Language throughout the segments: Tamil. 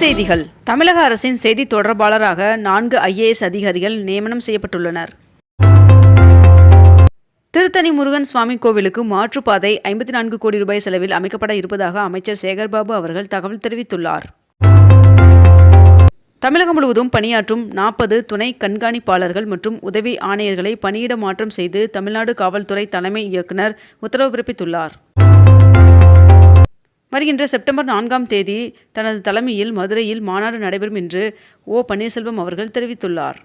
செய்திகள். தமிழக அரசின் செய்தி தொடர்பாளராக நான்கு ஐஏஎஸ் அதிகாரிகள் நியமனம் செய்யப்பட்டுள்ளனர். திருத்தணி முருகன் சுவாமி கோவிலுக்கு மாற்றுப்பாதை ஐம்பத்தி நான்கு கோடி ரூபாய் செலவில் அமைக்கப்பட இருப்பதாக அமைச்சர் சேகர்பாபு அவர்கள் தகவல் தெரிவித்துள்ளார். தமிழகம் முழுவதும் பணியாற்றும் நாற்பது துணை கண்காணிப்பாளர்கள் மற்றும் உதவி ஆணையர்களை பணியிட மாற்றம் செய்து தமிழ்நாடு காவல்துறை தலைமை இயக்குனர் உத்தரவு பிறப்பித்துள்ளார். வருகின்ற செப்டம்பர் நான்காம் தேதி தனது தலைமையில் மதுரையில் மாநாடு நடைபெறும் என்று ஓ. பன்னீர்செல்வம் அவர்கள் தெரிவித்துள்ளார்.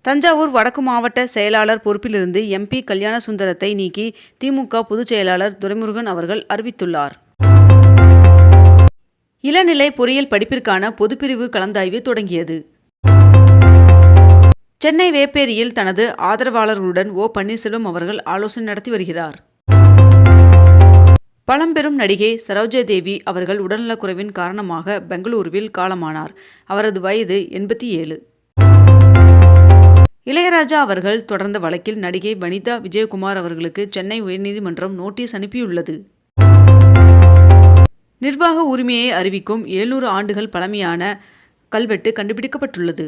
தஞ்சாவூர் வடக்கு மாவட்ட செயலாளர் பொறுப்பிலிருந்து எம்பி கல்யாண சுந்தரத்தை நீக்கி திமுக பொதுச் செயலாளர் துரைமுருகன் அவர்கள் அறிவித்துள்ளார். இளநிலை பொறியியல் படிப்பிற்கான பொதுப்பிரிவு கலந்தாய்வு தொடங்கியது. சென்னை வேப்பேரியில் தனது ஆதரவாளர்களுடன் ஓ. பன்னீர்செல்வம் அவர்கள் ஆலோசனை நடத்தி வருகிறார். பழம்பெரும் நடிகை சரோஜா தேவி அவர்கள் உடல்நலக்குறைவின் காரணமாக பெங்களூருவில் காலமானார். அவரது வயது எண்பத்தி ஏழு. இளையராஜா அவர்கள் தொடர்ந்த வழக்கில் நடிகை வனிதா விஜயகுமார் அவர்களுக்கு சென்னை உயர்நீதிமன்றம் நோட்டீஸ் அனுப்பியுள்ளது. நிர்வாக உரிமையை அறிவிக்கும் எழுநூறு ஆண்டுகள் பழமையான கல்வெட்டு கண்டுபிடிக்கப்பட்டுள்ளது.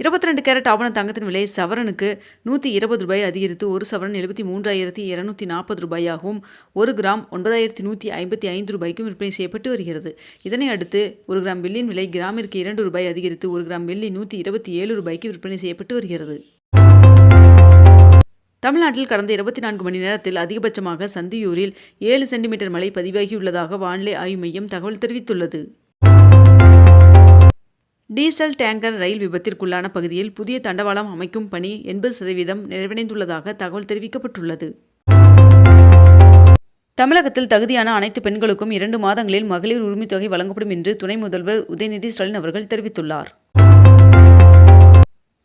இருபத்தி ரெண்டு கேரட் ஆவண தங்கத்தின் விலை சவரனுக்கு நூற்றி இருபது ரூபாய் அதிகரித்து ஒரு சவரன் எழுபத்தி மூன்றாயிரத்தி இருநூத்தி நாற்பது ரூபாயாகவும் ஒரு கிராம் ஒன்பதாயிரத்தி நூற்றி ஐம்பத்தி ஐந்து ரூபாய்க்கும் விற்பனை செய்யப்பட்டு வருகிறது. இதனை அடுத்து ஒரு கிராம் வெள்ளியின் விலை கிராமிற்கு இரண்டு ரூபாய் அதிகரித்து ஒரு கிராம் வெள்ளி நூற்றி இருபத்தி ஏழு ரூபாய்க்கு விற்பனை செய்யப்பட்டு வருகிறது. தமிழ்நாட்டில் கடந்த இருபத்தி நான்கு மணி நேரத்தில் அதிகபட்சமாக சந்தியூரில் ஏழு சென்டிமீட்டர் மழை பதிவாகியுள்ளதாக வானிலை ஆய்வு மையம் தகவல் தெரிவித்துள்ளது. டீசல் டேங்கர் ரயில் விபத்திற்குள்ளான பகுதியில் புதிய தண்டவாளம் அமைக்கும் பணி எண்பது சதவீதம் நிறைவடைந்துள்ளதாக தகவல் தெரிவிக்கப்பட்டுள்ளது. தமிழகத்தில் தகுதியான அனைத்து பெண்களுக்கும் இரண்டு மாதங்களில் மகளிர் உரிமைத் தொகை வழங்கப்படும் என்று துணை முதல்வர் உதயநிதி ஸ்டாலின் அவர்கள் தெரிவித்துள்ளார்.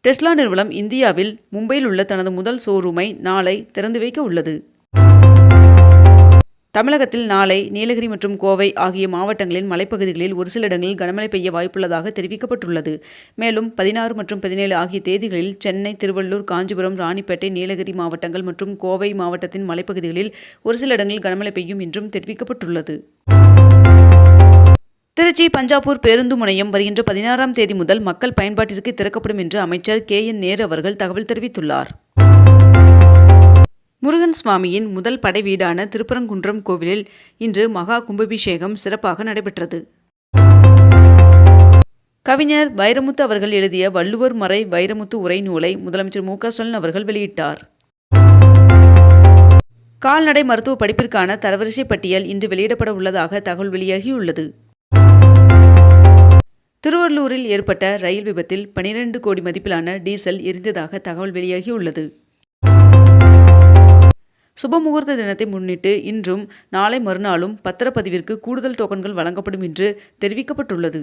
டெஸ்லா நிறுவனம் இந்தியாவில் மும்பையில் உள்ள தனது முதல் ஷோரூமை நாளை திறந்து வைக்க உள்ளது. தமிழகத்தில் நாளை நீலகிரி மற்றும் கோவை ஆகிய மாவட்டங்களின் மலைப்பகுதிகளில் ஒரு சில இடங்களில் கனமழை பெய்ய வாய்ப்புள்ளதாக தெரிவிக்கப்பட்டுள்ளது. மேலும் பதினாறு மற்றும் பதினேழு ஆகிய தேதிகளில் சென்னை திருவள்ளூர் காஞ்சிபுரம் ராணிப்பேட்டை நீலகிரி மாவட்டங்கள் மற்றும் கோவை மாவட்டத்தின் மலைப்பகுதிகளில் ஒரு சில இடங்களில் கனமழை பெய்யும் என்றும் தெரிவிக்கப்பட்டுள்ளது. திருச்சி பஞ்சாப்பூர் பேருந்து முனையம் வருகின்ற பதினாறாம் தேதி முதல் மக்கள் பயன்பாட்டிற்கு திறக்கப்படும் என்று அமைச்சர் கே என் நேரு அவர்கள் தகவல் தெரிவித்துள்ளார். முருகன் சுவாமியின் முதல் படை வீடான திருப்பரங்குன்றம் கோவிலில் இன்று மகா கும்பாபிஷேகம் சிறப்பாக நடைபெற்றது. கவிஞர் வைரமுத்து அவர்கள் எழுதிய வள்ளுவர் மறை வைரமுத்து உரை நூலை முதலமைச்சர் மு ஸ்டாலின் அவர்கள் வெளியிட்டார். கால்நடை மருத்துவ படிப்பிற்கான தரவரிசை பட்டியல் இன்று வெளியிடப்பட உள்ளதாக தகவல் வெளியாகியுள்ளது. திருவள்ளூரில் ஏற்பட்ட ரயில் விபத்தில் பனிரெண்டு கோடி மதிப்பிலான டீசல் எரிந்ததாக தகவல் வெளியாகியுள்ளது. சுபமுகூர்த்த தினத்தை முன்னிட்டு இன்றும் நாளை மறுநாளும் பத்திரப்பதிவிற்கு கூடுதல் டோக்கன்கள் வழங்கப்படும் என்று தெரிவிக்கப்பட்டுள்ளது.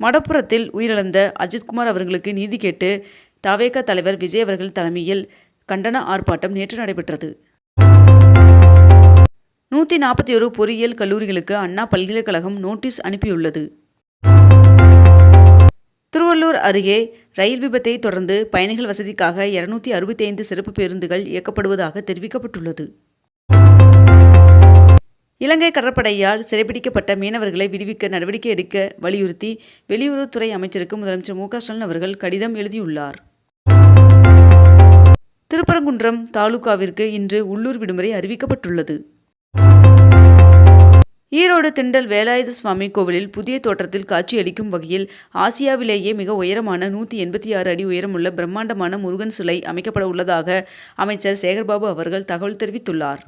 மடப்புறத்தில் உயிரிழந்த அஜித்குமார் அவர்களுக்கு நீதி கேட்டு தவேக தலைவர் விஜய் அவர்கள் தலைமையில் கண்டன ஆர்ப்பாட்டம் நேற்று நடைபெற்றது. நூற்றி நாற்பத்தி ஒரு பொறியியல் கல்லூரிகளுக்கு அண்ணா பல்கலைக்கழகம் நோட்டீஸ் அனுப்பியுள்ளது. திருவள்ளூர் அருகே ரயில் விபத்தை தொடர்ந்து பயணிகள் வசதிக்காக இருநூத்தி அறுபத்தி ஐந்து சிறப்பு பேருந்துகள் இயக்கப்படுவதாக தெரிவிக்கப்பட்டுள்ளது. இலங்கை கடற்படையால் சிறைபிடிக்கப்பட்ட மீனவர்களை விடுவிக்க நடவடிக்கை எடுக்க வலியுறுத்தி வெளியுறவுத்துறை அமைச்சருக்கு முதலமைச்சர் மு ஸ்டாலின் அவர்கள் கடிதம் எழுதியுள்ளார். திருப்பரங்குன்றம் தாலுகாவிற்கு இன்று உள்ளூர் விடுமுறை அறிவிக்கப்பட்டுள்ளது. ஈரோடு திண்டல் வேலாயுத சுவாமி கோவிலில் புதிய தோற்றத்தில் காட்சியளிக்கும் வகையில் ஆசியாவிலேயே மிக உயரமான நூற்றி எண்பத்தி ஆறு அடி உயரமுள்ள பிரம்மாண்டமான முருகன் சிலை அமைக்கப்பட உள்ளதாக அமைச்சர் சேகர்பாபு அவர்கள் தகவல் தெரிவித்துள்ளார்.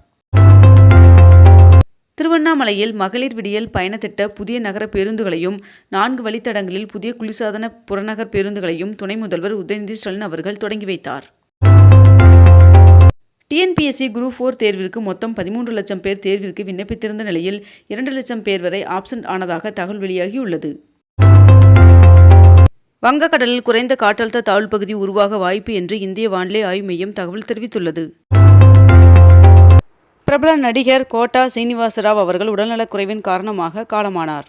திருவண்ணாமலையில் மகளிர் விடியல் பயணத்திட்ட புதிய நகர பேருந்துகளையும் நான்கு வழித்தடங்களில் புதிய குளிர்சாதன புறநகர் பேருந்துகளையும் துணை முதல்வர் உதயநிதி ஸ்டாலின் அவர்கள் தொடங்கி வைத்தார். டிஎன்பிஎஸ்சி குரூப் ஃபோர் தேர்விற்கு மொத்தம் பதிமூன்று லட்சம் பேர் தேர்விற்கு விண்ணப்பித்திருந்த நிலையில் இரண்டு லட்சம் பேர் வரை ஆப்சன்ட் ஆனதாக தகவல் வெளியாகியுள்ளது. வங்கக்கடலில் குறைந்த காற்றழுத்த தாழ்வு பகுதி உருவாக வாய்ப்பு என்று இந்திய வானிலை ஆய்வு மையம் தகவல் தெரிவித்துள்ளது. பிரபல நடிகர் கோட்டா சீனிவாசராவ் அவர்கள் உடல்நலக்குறைவின் காரணமாக காலமானார்.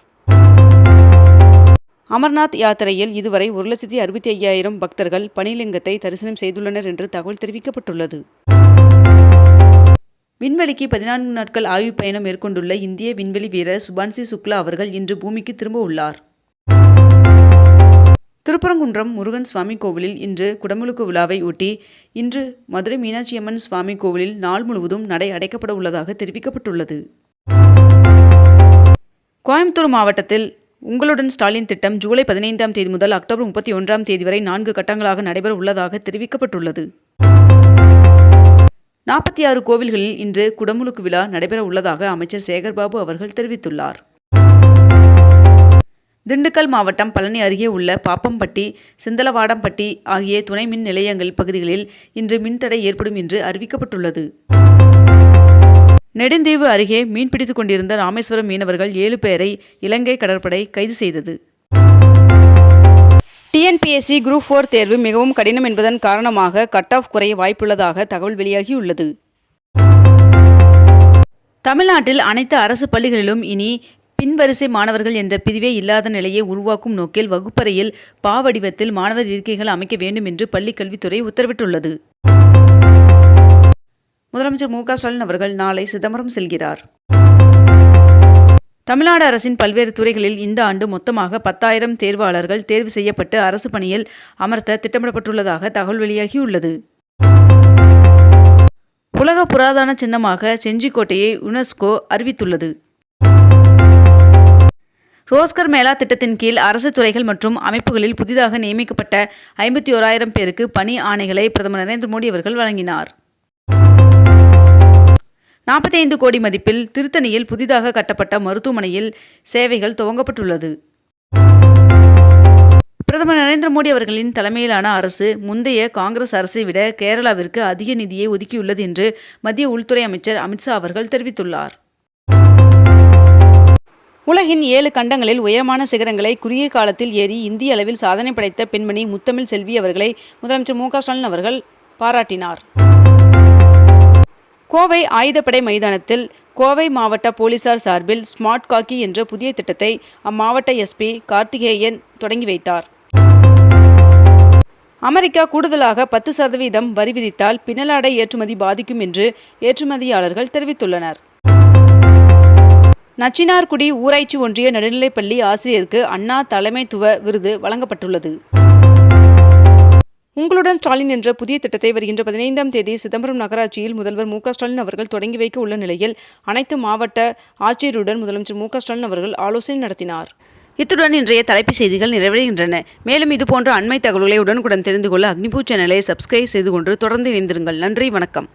அமர்நாத் யாத்திரையில் இதுவரை ஒரு லட்சத்தி அறுபத்தி ஐயாயிரம் பக்தர்கள் பனிலிங்கத்தை தரிசனம் செய்துள்ளனர் என்று தகவல் தெரிவிக்கப்பட்டுள்ளது. விண்வெளிக்கு பதினான்கு நாட்கள் ஆய்வு பயணம் மேற்கொண்டுள்ள இந்திய விண்வெளி வீரர் சுபான்சி சுக்லா அவர்கள் இன்று பூமிக்கு திரும்ப உள்ளார். திருப்பரங்குன்றம் முருகன் சுவாமி கோவிலில் இன்று குடமுழுக்கு விழாவை ஒட்டி இன்று மதுரை மீனாட்சியம்மன் சுவாமி கோவிலில் நாள் முழுவதும் நடை அடைக்கப்பட உள்ளதாக தெரிவிக்கப்பட்டுள்ளது. கோயம்புத்தூர் மாவட்டத்தில் உங்களுடன் ஸ்டாலின் திட்டம் ஜூலை பதினைந்தாம் தேதி முதல் அக்டோபர் முப்பத்தி ஒன்றாம் தேதி வரை நான்கு கட்டங்களாக நடைபெற உள்ளதாக தெரிவிக்கப்பட்டுள்ளது. நாற்பத்தி ஆறு கோவில்களில் இன்று குடமுழுக்கு விழா நடைபெற உள்ளதாக அமைச்சர் சேகர்பாபு அவர்கள் தெரிவித்துள்ளார். திண்டுக்கல் மாவட்டம் பழனி அருகே உள்ள பாப்பம்பட்டி சிந்தலவாடம்பட்டி ஆகிய துணை மின் நிலையங்கள் பகுதிகளில் இன்று மின்தடை ஏற்படும் என்று அறிவிக்கப்பட்டுள்ளது. நெடுந்தீவு அருகே மீன்பிடித்துக் கொண்டிருந்த ராமேஸ்வரம் மீனவர்கள் ஏழு பேரை இலங்கை கடற்படை கைது செய்தது. டிஎன்பிஎஸ்சி குரூப் ஃபோர் தேர்வு மிகவும் கடினம் என்பதன் காரணமாக கட் ஆஃப் குறைய வாய்ப்புள்ளதாக தகவல் வெளியாகியுள்ளது. தமிழ்நாட்டில் அனைத்து அரசு பள்ளிகளிலும் இனி பின்வரிசை மாணவர்கள் என்ற பிரிவே இல்லாத நிலையை உருவாக்கும் நோக்கில் வகுப்பறையில் பாவடிவத்தில் மாணவர் இருக்கைகள் அமைக்க வேண்டும் என்று பள்ளிக் கல்வித்துறை உத்தரவிட்டுள்ளது. முதலமைச்சர் மு க ஸ்டாலின் அவர்கள் நாளை சிதம்பரம் செல்கிறார். தமிழ்நாடு அரசின் பல்வேறு துறைகளில் இந்த ஆண்டு மொத்தமாக பத்தாயிரம் தேர்வாளர்கள் தேர்வு செய்யப்பட்டு அரசு பணியில் அமர்த்த திட்டமிடப்பட்டுள்ளதாக தகவல் வெளியாகியுள்ளது. உலக புராதன சின்னமாக செஞ்சிக்கோட்டையை யுனெஸ்கோ அறிவித்துள்ளது. ரோஸ்கர் மேளா திட்டத்தின் கீழ் அரசு துறைகள் மற்றும் அமைப்புகளில் புதிதாக நியமிக்கப்பட்ட ஐம்பத்தி ஓராயிரம் பேருக்கு பணி ஆணைகளை பிரதமர் நரேந்திர மோடி அவர்கள் வழங்கினார். நாற்பத்தைந்து கோடி மதிப்பில் திருத்தணியில் புதிதாக கட்டப்பட்ட மருத்துவமனையில் சேவைகள் துவங்கப்பட்டுள்ளது. பிரதமர் நரேந்திர மோடி அவர்களின் தலைமையிலான அரசு முந்தைய காங்கிரஸ் அரசை விட கேரளாவிற்கு அதிக நிதியை ஒதுக்கியுள்ளது என்று மத்திய உள்துறை அமைச்சர் அமித்ஷா அவர்கள் தெரிவித்துள்ளார். உலகின் ஏழு கண்டங்களில் உயரமான சிகரங்களை குறுகிய காலத்தில் ஏறி இந்திய அளவில் சாதனை படைத்த பெண்மணி முத்தமிழ் செல்வி அவர்களை முதலமைச்சர் மு க ஸ்டாலின் அவர்கள் பாராட்டினார். கோவை ஆயுதப்படை மைதானத்தில் கோவை மாவட்ட போலீசார் சார்பில் ஸ்மார்ட் காக்கி என்ற புதிய திட்டத்தை அம்மாவட்ட எஸ்பி கார்த்திகேயன் தொடங்கி வைத்தார். அமெரிக்கா கூடுதலாக பத்து சதவீதம் வரி விதித்தால் பின்னலாடை ஏற்றுமதி பாதிக்கும் என்று ஏற்றுமதியாளர்கள் தெரிவித்துள்ளனர். நச்சினார்குடி ஊராட்சி ஒன்றிய நடுநிலைப்பள்ளி ஆசிரியருக்கு அண்ணா தலைமைத்துவ விருது வழங்கப்பட்டுள்ளது. உங்களுடன் ஸ்டாலின் என்ற புதிய திட்டத்தை வருகின்ற பதினைந்தாம் தேதி சிதம்பரம் நகராட்சியில் முதல்வர் மு ஸ்டாலின் அவர்கள் தொடங்கி வைக்க உள்ள நிலையில் அனைத்து மாவட்ட ஆட்சியருடன் முதலமைச்சர் மு ஸ்டாலின் அவர்கள் ஆலோசனை நடத்தினார். இத்துடன் இன்றைய தலைப்புச் செய்திகள் நிறைவடைகின்றன. மேலும் இதுபோன்ற அண்மை தகவல்களை உடனுக்குடன் தெரிந்து கொள்ள அக்னிபூ சேனலை சப்ஸ்கிரைப் செய்து கொண்டு தொடர்ந்து இணைந்திருங்கள். நன்றி வணக்கம்.